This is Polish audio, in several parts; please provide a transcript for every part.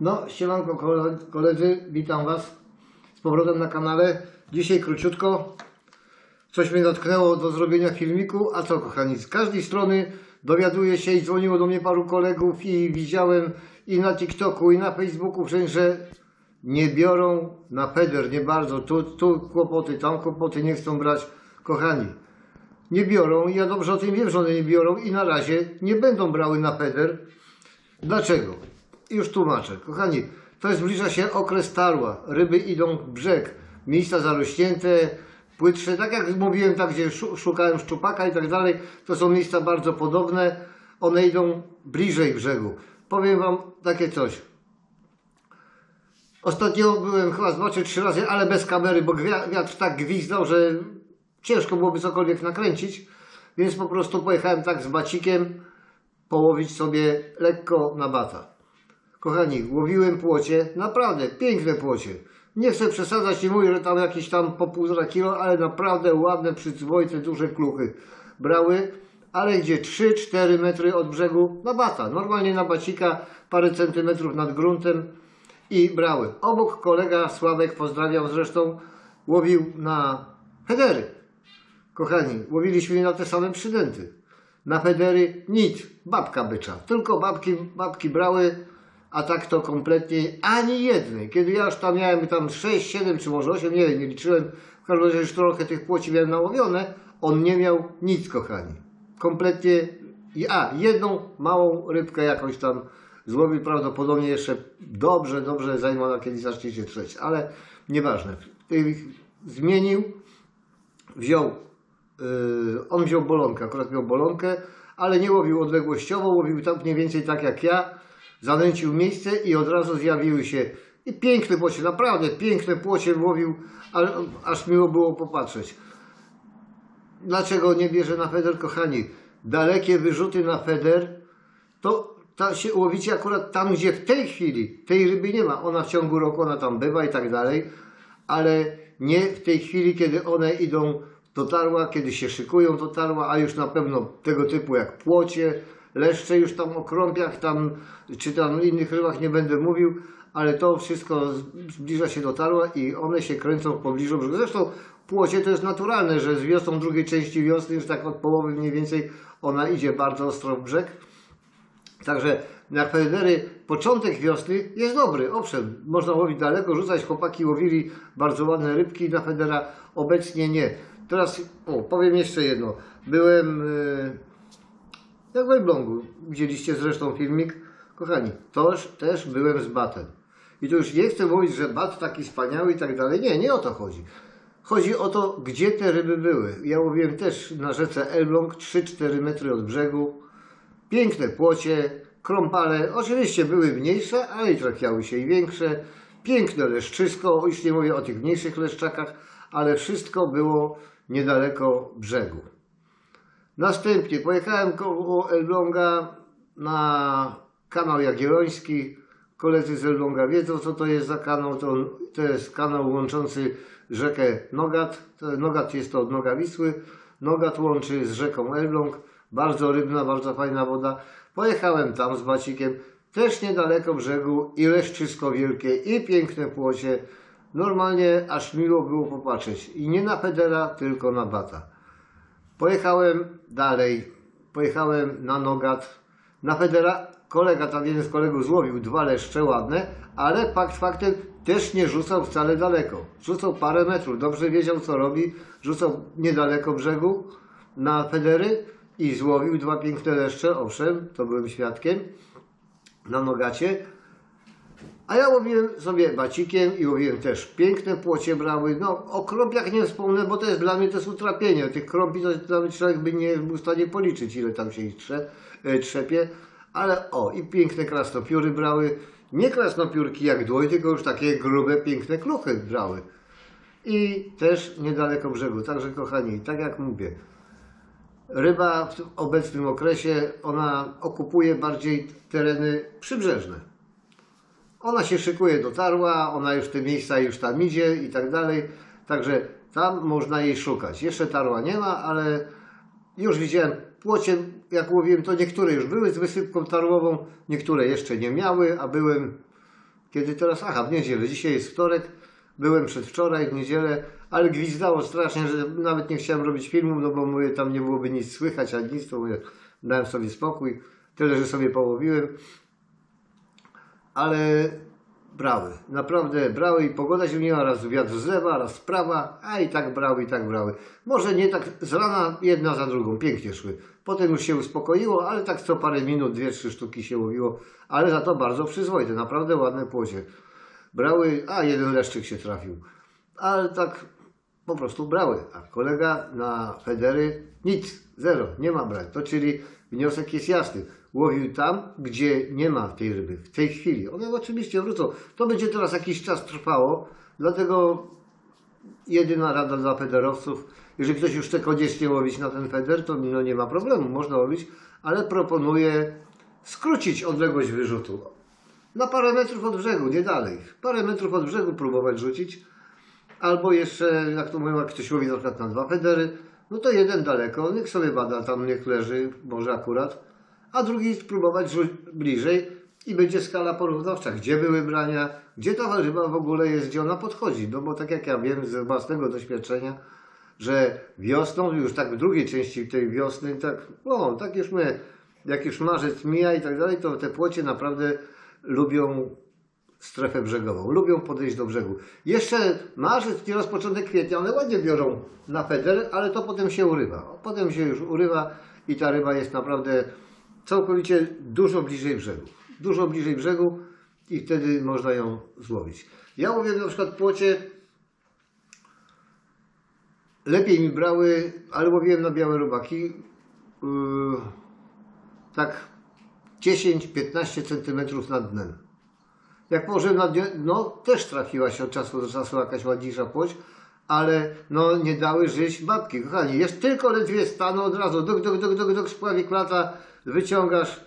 No, siemanko kole- koledzy, witam Was z powrotem na kanale. Dzisiaj króciutko, coś mnie natknęło do zrobienia filmiku, a co kochani, z każdej strony dowiaduję się i dzwoniło do mnie paru kolegów i widziałem i na TikToku i na Facebooku że nie biorą na peder, nie bardzo, tu, tu kłopoty, tam kłopoty, nie chcą brać. Kochani, nie biorą ja dobrze o tym wiem, że one nie biorą i na razie nie będą brały na peder. Dlaczego? Już tłumaczę. Kochani, to jest zbliża się okres tarła. Ryby idą brzeg. Miejsca zarośnięte, płytsze. Tak jak mówiłem, tak gdzie szu- szukałem szczupaka i tak dalej, to są miejsca bardzo podobne. One idą bliżej brzegu. Powiem Wam takie coś. Ostatnio byłem chyba dwa czy trzy razy, ale bez kamery, bo wiatr tak gwizdał, że ciężko byłoby cokolwiek nakręcić. Więc po prostu pojechałem tak z bacikiem połowić sobie lekko na bata. Kochani, łowiłem płocie, naprawdę piękne płocie. Nie chcę przesadzać, nie mówię, że tam jakieś tam po półtora kilo, ale naprawdę ładne, przyzwoite, duże kluchy brały, ale gdzie 3-4 metry od brzegu na bata. Normalnie na bacika, parę centymetrów nad gruntem i brały. Obok kolega Sławek, pozdrawiam zresztą, łowił na hedery. Kochani, łowiliśmy na te same przydęty. Na federy nic, babka bycza. Tylko babki, babki brały, a tak to kompletnie ani jednej. Kiedy ja już tam miałem tam 6, 7 czy może 8, nie wiem, nie liczyłem. W każdym razie już trochę tych płoci miałem nałowione. On nie miał nic, kochani. Kompletnie, a jedną małą rybkę jakąś tam złowił, prawdopodobnie jeszcze dobrze, dobrze zajmował, kiedy zaczniecie trzeć, ale nieważne. Zmienił, wziął, yy, on wziął bolonkę, akurat miał bolonkę, ale nie łowił odległościowo, łowił tak mniej więcej tak jak ja, zanęcił miejsce i od razu zjawiły się i piękne płocie, naprawdę piękne płocie łowił, aż miło było popatrzeć. Dlaczego nie bierze na feder, kochani? Dalekie wyrzuty na feder, to ta się łowicie akurat tam, gdzie w tej chwili tej ryby nie ma. Ona w ciągu roku, ona tam bywa i tak dalej, ale nie w tej chwili, kiedy one idą do tarła, kiedy się szykują do tarła, a już na pewno tego typu jak płocie, leszcze już tam o krąpiach, tam, czy tam innych rybach nie będę mówił, ale to wszystko zbliża się do tarła i one się kręcą w pobliżu brzegu. Zresztą płocie to jest naturalne, że z wiosną drugiej części wiosny, już tak od połowy mniej więcej, ona idzie bardzo ostro w brzeg. Także na federy początek wiosny jest dobry. Owszem, można łowić daleko, rzucać. Chłopaki łowili bardzo ładne rybki na federa. Obecnie nie. Teraz, o, powiem jeszcze jedno. Byłem yy, jak w Elblągu. Widzieliście zresztą filmik. Kochani, toż też byłem z batem. I to już nie chcę mówić, że bat taki wspaniały i tak dalej. Nie, nie o to chodzi. Chodzi o to, gdzie te ryby były. Ja łowiłem też na rzece Elbląg 3-4 metry od brzegu. Piękne płocie, krąpale, oczywiście były mniejsze, ale i trafiały się i większe. Piękne leszczysko, już nie mówię o tych mniejszych leszczakach, ale wszystko było niedaleko brzegu. Następnie pojechałem koło Elbląga na kanał Jagielloński. Koledzy z Elbląga wiedzą, co to jest za kanał. To, to jest kanał łączący rzekę Nogat. Nogat jest to od Noga Wisły. Nogat łączy z rzeką Elbląg. Bardzo rybna, bardzo fajna woda. Pojechałem tam z bacikiem. Też niedaleko brzegu i leszczysko wielkie i piękne płocie. Normalnie aż miło było popatrzeć. I nie na pedera, tylko na bata. Pojechałem dalej, pojechałem na Nogat, na Federa, kolega, tam jeden z kolegów złowił dwa leszcze ładne, ale fakt faktem też nie rzucał wcale daleko. Rzucał parę metrów, dobrze wiedział co robi, rzucał niedaleko brzegu na Federy i złowił dwa piękne leszcze, owszem, to byłem świadkiem, na Nogacie. A ja łowiłem sobie bacikiem i łowiłem też piękne płocie brały. No o krąpiach nie wspomnę, bo to jest dla mnie to jest utrapienie. Tych krąpi to nawet człowiek by nie był w stanie policzyć, ile tam się ich trze, e, trzepie. Ale o, i piękne krasnopióry brały. Nie krasnopiórki jak dłoń, tylko już takie grube, piękne kluchy brały. I też niedaleko brzegu. Także kochani, tak jak mówię, ryba w obecnym okresie, ona okupuje bardziej tereny przybrzeżne. Ona się szykuje do tarła, ona już te miejsca już tam idzie i tak dalej. Także tam można jej szukać. Jeszcze tarła nie ma, ale już widziałem płocie, jak łowiłem, to niektóre już były z wysypką tarłową, niektóre jeszcze nie miały, a byłem Kiedy teraz? Aha, w niedzielę. Dzisiaj jest wtorek. Byłem przedwczoraj, w niedzielę, ale gwizdało strasznie, że nawet nie chciałem robić filmu, no bo mówię, tam nie byłoby nic słychać, ani nic, to mówię, dałem sobie spokój. Tyle, że sobie połowiłem. Ale brały, naprawdę brały i pogoda się miała, raz wiatr z lewa, raz z prawa, a i tak brały, i tak brały. Może nie tak z rana jedna za drugą, pięknie szły. Potem już się uspokoiło, ale tak co parę minut, dwie, trzy sztuki się łowiło, ale za to bardzo przyzwoite, naprawdę ładne płocie. Brały, a jeden leszczyk się trafił, ale tak po prostu brały, a kolega na federy nic, zero, nie ma brać. To czyli wniosek jest jasny. Łowił tam, gdzie nie ma tej ryby, w tej chwili. One oczywiście wrócą. To będzie teraz jakiś czas trwało, dlatego jedyna rada dla federowców, jeżeli ktoś już chce koniecznie łowić na ten feder, to no nie ma problemu, można łowić, ale proponuję skrócić odległość wyrzutu. Na parę metrów od brzegu, nie dalej. Parę metrów od brzegu próbować rzucić. Albo jeszcze, jak to mówią, jak ktoś łowi na przykład na dwa federy, no to jeden daleko, niech sobie bada, tam niech leży, może akurat, a drugi spróbować bliżej i będzie skala porównawcza, gdzie były brania, gdzie ta ryba w ogóle jest, gdzie ona podchodzi. No bo tak jak ja wiem ze własnego doświadczenia, że wiosną, już tak w drugiej części tej wiosny, tak, no, tak już my, jak już marzec mija i tak dalej, to te płocie naprawdę lubią strefę brzegową, lubią podejść do brzegu. Jeszcze marzec, nieraz początek kwietnia, one ładnie biorą na feder, ale to potem się urywa. Potem się już urywa i ta ryba jest naprawdę całkowicie dużo bliżej brzegu. Dużo bliżej brzegu i wtedy można ją złowić. Ja łowię na przykład płocie lepiej mi brały, ale łowiłem na białe robaki yy, tak 10-15 cm nad dnem. Jak położyłem na dnie, no też trafiła się od czasu do czasu jakaś ładniejsza płoć, ale no nie dały żyć babki. Kochani, jest tylko ledwie stanął od razu, dok, dok, dok, dok, dok, spławi klata, wyciągasz,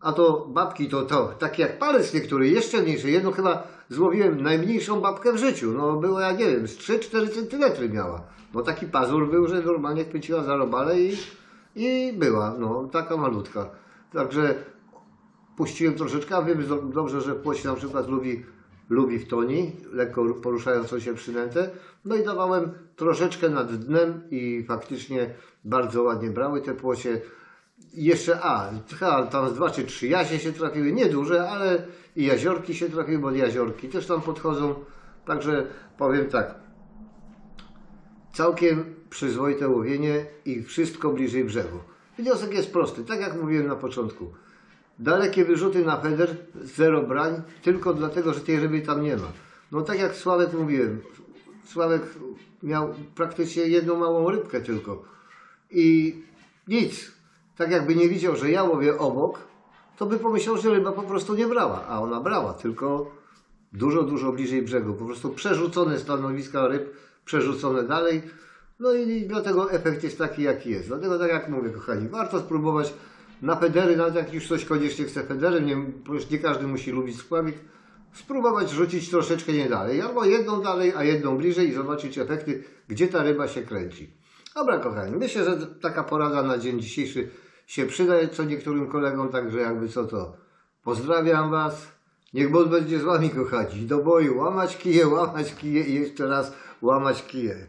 a to babki to, to takie jak palec niektóry, jeszcze mniejsze. Jedno chyba złowiłem najmniejszą babkę w życiu. No było, ja nie wiem, z 3-4 cm miała. No taki pazur był, że normalnie chwyciła za robale i, i była, no taka malutka. Także puściłem troszeczkę, a wiem do- dobrze, że płoć na przykład lubi, lubi w toni, lekko poruszającą się przynętę. No i dawałem troszeczkę nad dnem i faktycznie bardzo ładnie brały te płocie. Jeszcze, a, tam z dwa czy trzy jazie się trafiły, nieduże, ale i jaziorki się trafiły, bo jaziorki też tam podchodzą. Także powiem tak, całkiem przyzwoite łowienie i wszystko bliżej brzegu. Wniosek jest prosty, tak jak mówiłem na początku. Dalekie wyrzuty na feder, zero brań, tylko dlatego, że tej ryby tam nie ma. No tak jak Sławek mówiłem, Sławek miał praktycznie jedną małą rybkę tylko. I nic. Tak jakby nie widział, że ja łowię obok, to by pomyślał, że ryba po prostu nie brała. A ona brała, tylko dużo, dużo bliżej brzegu. Po prostu przerzucone stanowiska ryb, przerzucone dalej. No i dlatego efekt jest taki, jaki jest. Dlatego tak jak mówię, kochani, warto spróbować na federy, nawet jak już ktoś koniecznie chce federem, nie, nie każdy musi lubić spławik, spróbować rzucić troszeczkę nie dalej, albo jedną dalej, a jedną bliżej i zobaczyć efekty, gdzie ta ryba się kręci. Dobra, kochani, myślę, że taka porada na dzień dzisiejszy się przyda co niektórym kolegom, także jakby co to. Pozdrawiam Was. Niech Bóg będzie z Wami, kochani. Do boju. Łamać kije, łamać kije i jeszcze raz łamać kije.